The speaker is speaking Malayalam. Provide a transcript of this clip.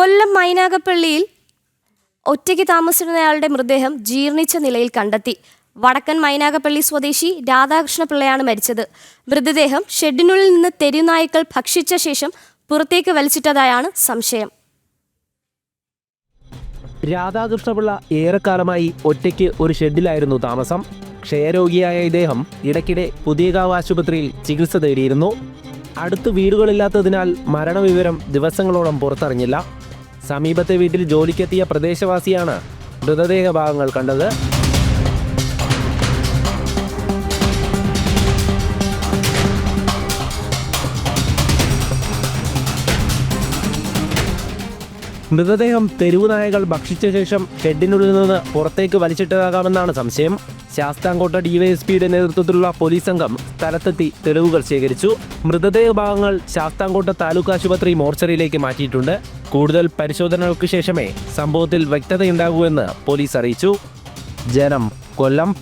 കൊല്ലം മൈനാഗപ്പള്ളിയിൽ ഒറ്റയ്ക്ക് താമസിച്ചിരുന്നയാളുടെ മൃതദേഹം ജീർണിച്ച നിലയിൽ കണ്ടെത്തി. വടക്കൻ മൈനാഗപ്പള്ളി സ്വദേശി രാധാകൃഷ്ണ പിള്ളയാണ് മരിച്ചത്. മൃതദേഹം ഷെഡിനുള്ളിൽ നിന്ന് തെരുനായ്ക്കൾ ഭക്ഷിച്ച ശേഷം പുറത്തേക്ക് വലിച്ചിട്ടതായാണ് സംശയം. രാധാകൃഷ്ണപിള്ള ഏറെക്കാലമായി ഒറ്റയ്ക്ക് ഒരു ഷെഡിലായിരുന്നു താമസം. ക്ഷയരോഗിയായ ഇദ്ദേഹം ഇടയ്ക്കിടെ പുതിയകാവ് ആശുപത്രിയിൽ ചികിത്സ തേടിയിരുന്നു. അടുത്ത് വീടുകളില്ലാത്തതിനാൽ മരണവിവരം ദിവസങ്ങളോളം പുറത്തറിഞ്ഞില്ല. സമീപത്തെ വീട്ടിൽ ജോലിക്കെത്തിയ പ്രദേശവാസിയാണ് മൃതദേഹ ഭാഗങ്ങൾ കണ്ടത്. മൃതദേഹം തെരുവു നായകൾ ഭക്ഷിച്ച ശേഷം ഷെഡിനുള്ളിൽ നിന്ന് പുറത്തേക്ക് വലിച്ചിട്ടതാകാമെന്നാണ് സംശയം. ശാസ്താംകോട്ട ഡിവൈഎസ്പിയുടെ നേതൃത്വത്തിലുള്ള പോലീസ് സംഘം സ്ഥലത്തെത്തി തെളിവുകൾ ശേഖരിച്ചു. മൃതദേഹ ഭാഗങ്ങൾ ശാസ്താംകോട്ട താലൂക്ക് ആശുപത്രി മോർച്ചറിയിലേക്ക് മാറ്റിയിട്ടുണ്ട്. കൂടുതൽ പരിശോധനകൾക്ക് ശേഷമേ സംഭവത്തിൽ വ്യക്തതയുണ്ടാകൂ എന്ന് പോലീസ് അറിയിച്ചു. ജനം കൊല്ലം